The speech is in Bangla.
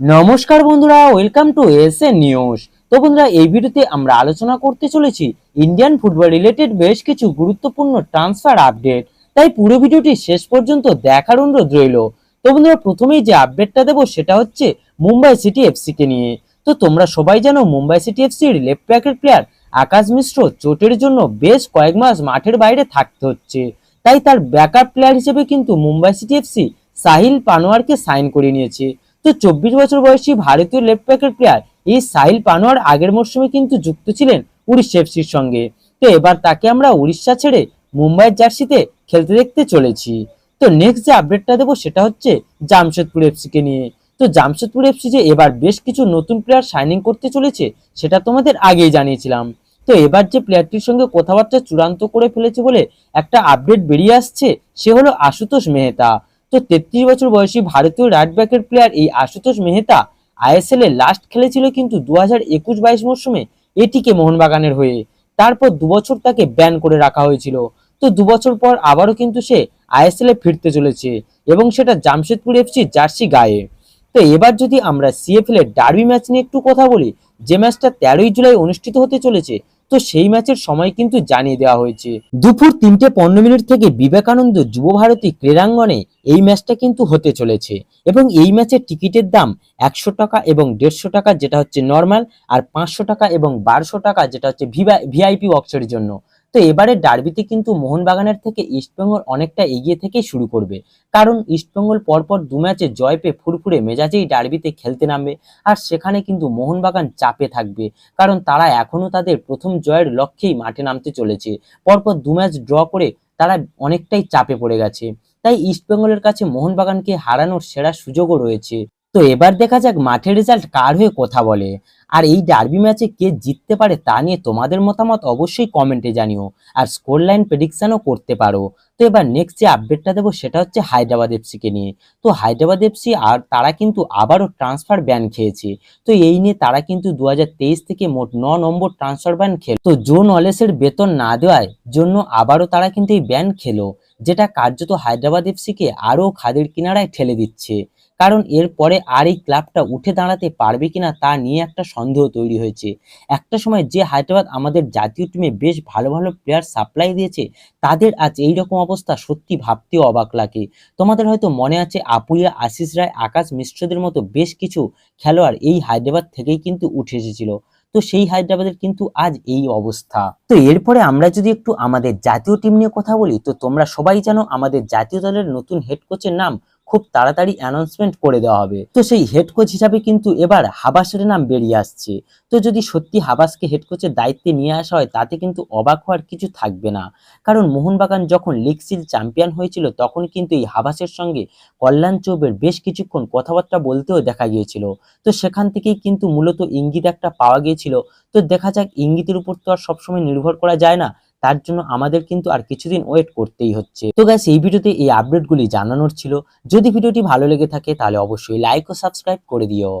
নমস্কার বন্ধুরা welcome to S A news তো বন্ধুরা, এই ভিডিওতে আমরা আলোচনা করতে চলেছি ইন্ডিয়ান ফুটবল রিলেটেড বেশ কিছু গুরুত্বপূর্ণ ট্রান্সফার আপডেট তাই পুরো ভিডিওটি শেষ পর্যন্ত দেখার অনুরোধ রইল। তো বন্ধুরা, প্রথমেই যে আপডেটটা দেবো সেটা হচ্ছে মুম্বাই সিটি এফসি কে নিয়ে। তো তোমরা সবাই জানো মুম্বাই সিটি এফসির লেফট ব্যাকের প্লেয়ার আকাশ মিশ্র চোটের জন্য বেশ কয়েক মাস মাঠের বাইরে থাকতে হচ্ছে। তাই তার ব্যাকআপ প্লেয়ার হিসেবে কিন্তু মুম্বাই সিটি এফসি সাহিল পানোয়ারকে সাইন করে নিয়েছে। তো চব্বিশ বছর বয়সী ভারতীয় লেফট ব্যাকের প্লেয়ার এই সাহিল পানোয়ার আগের মরশুমে কিন্তু যুক্ত ছিলেন উড়িষ্যা এফসির সঙ্গে। তো এবার তাকে আমরা উড়িষ্যা ছেড়ে মুম্বাইয়ের জার্সিতে খেলতে দেখতে চলেছি। তো নেক্সট যে আপডেটটা দেবো সেটা হচ্ছে জামশেদপুর এফসি কে নিয়ে। তো জামশেদপুর এফসি যে এবার বেশ কিছু নতুন প্লেয়ার সাইনিং করতে চলেছে, সেটা তোমাদের আগেই জানিয়েছিলাম। তো এবার যে প্লেয়ারটির সঙ্গে কথাবার্তা চূড়ান্ত করে ফেলেছে বলে একটা আপডেট বেরিয়ে আসছে, সে হলো আশুতোষ মেহতা। তো তেত্রিশ বছর বয়সী ভারতীয় রাইট ব্যাকের প্লেয়ার এই আশুতোষ মেহতা আইএসএল এ লাস্ট খেলেছিল কিন্তু দু হাজার একুশ বাইশ মরশুমে এটিকে মোহনবাগানের হয়ে। তারপর দুবছর তাকে ব্যান করে রাখা হয়েছিল। তো দুবছর পর আবারও কিন্তু সে আইএসএল এ ফিরতে চলেছে এবং সেটা জামশেদপুর এফসি জার্সি গায়ে। তো এবার যদি আমরা সিএফএল এর ডার্বি ম্যাচ নিয়ে একটু কথা বলি, যে ম্যাচটা তেরোই জুলাই অনুষ্ঠিত হতে চলেছে তো সেই ম্যাচের সময় কিন্তু জানিয়ে দেওয়া হয়েছে। দুপুর তিনটে পনেরো মিনিট থেকে বিবেকানন্দ যুব ভারতী ক্রীড়াঙ্গনে এই ম্যাচটা কিন্তু হতে চলেছে এবং এই ম্যাচের টিকিটের দাম একশো টাকা এবং দেড়শো টাকা, যেটা হচ্ছে নর্মাল আর পাঁচশো টাকা এবং বারোশো টাকা, যেটা হচ্ছে ভিআইপি বক্সের জন্য। তো এবারে ডার্বিতে কিন্তু মোহনবাগানের থেকে ইস্টবেঙ্গল অনেকটা এগিয়ে থেকেই শুরু করবে। কারণ ইস্টবেঙ্গল পরপর দু ম্যাচে জয় পেয়ে ফুরফুরে মেজাজেই ডার্বিতে খেলতে নামবে আর সেখানে কিন্তু মোহনবাগান চাপে থাকবে। কারণ তারা এখনও তাদের প্রথম জয়ের লক্ষ্যেই মাঠে নামতে চলেছে। পরপর দু ম্যাচ ড্র করে তারা অনেকটাই চাপে পড়ে গেছে। তাই ইস্টবেঙ্গলের কাছে মোহনবাগানকে হারানোর সেরা সুযোগও রয়েছে। তো এবার দেখা যাক মাঠের রেজাল্ট কার হয়ে কথা বলে। আর এই ডার্বি ম্যাচে কে জিততে পারে তা নিয়ে তোমাদের মতামত অবশ্যই কমেন্টে জানিও। আর স্কোর লাইন প্রেডিকশনও করতে পারো। তো এবার নেক্সট যে আপডেটটা দেবো সেটা হচ্ছে হায়দ্রাবাদ এফসিকে নিয়ে। তো হায়দ্রাবাদ এফসি আর তারা কিন্তু আবারও ট্রান্সফার ব্যান খেয়েছে। তো এই নিয়ে তারা কিন্তু দু হাজার তেইশ থেকে মোট ন নম্বর ট্রান্সফার ব্যান খেল তো জো নলেসের বেতন না দেওয়ার জন্য আবারও তারা কিন্তু এই ব্যান খেলো। যেটা কার্যত হায়দ্রাবাদ এফসিকে আরও খাদের কিনারায় ঠেলে দিচ্ছে। কারণ এরপরে আর এই ক্লাবটা উঠে দাঁড়াতে পারবে কিনা তা নিয়ে একটা সন্দেহ তৈরি হয়েছে। একটা সময় যে হায়দ্রাবাদ আমাদের জাতীয় টিমে বেশ ভালো ভালো প্লেয়ার সাপ্লাই দিয়েছে, তাদের আজ এই রকম অবস্থা সত্যি ভাবতেও অবাক লাগে। তোমাদের হয়তো মনে আছে আপুলিয়া আশিস রায়, আকাশ মিশ্রদের মতো বেশ কিছু খেলোয়াড় এই হায়দ্রাবাদ থেকেই কিন্তু উঠে এসেছিল। তো সেই হায়দ্রাবাদের কিন্তু আজ এই অবস্থা। তো এরপরে আমরা যদি একটু আমাদের জাতীয় টিম নিয়ে কথা বলি, তো তোমরা সবাই জানো আমাদের জাতীয় দলের নতুন হেড কোচের নাম খুব তাড়াতাড়ি অ্যানাউন্সমেন্ট করে দেওয়া হবে। তো সেই হেড কোচ হিসাবে কিন্তু এবার হাবাসের নাম বেরিয়ে আসছে। তো যদি সত্যি হাবাসকে হেড কোচের দায়িত্বে নিয়ে আসা হয়, তাতে কিন্তু অবাক হওয়ার কিছু থাকবে না। কারণ মোহনবাগান যখন লিগ সিল চ্যাম্পিয়ন হয়েছিল, তখন কিন্তু এই হাবাসের সঙ্গে কল্যাণ চৌবের বেশ কিছুক্ষণ কথাবার্তা বলতেও দেখা গিয়েছিল। তো সেখান থেকেই কিন্তু মূলত ইঙ্গিত একটা পাওয়া গিয়েছিল। তো দেখা যাক ইঙ্গিতের উপর তো আর সবসময় নির্ভর করা যায় না। তার জন্য আমাদের কিন্তু আর কিছুদিন ওয়েট করতেই হচ্ছে। তো গ্যাস এই ভিডিওতে এই আপডেটগুলি জানানোর ছিল। যদি ভিডিওটি ভালো লেগে থাকে, তাহলে অবশ্যই লাইক ও সাবস্ক্রাইব করে দিও।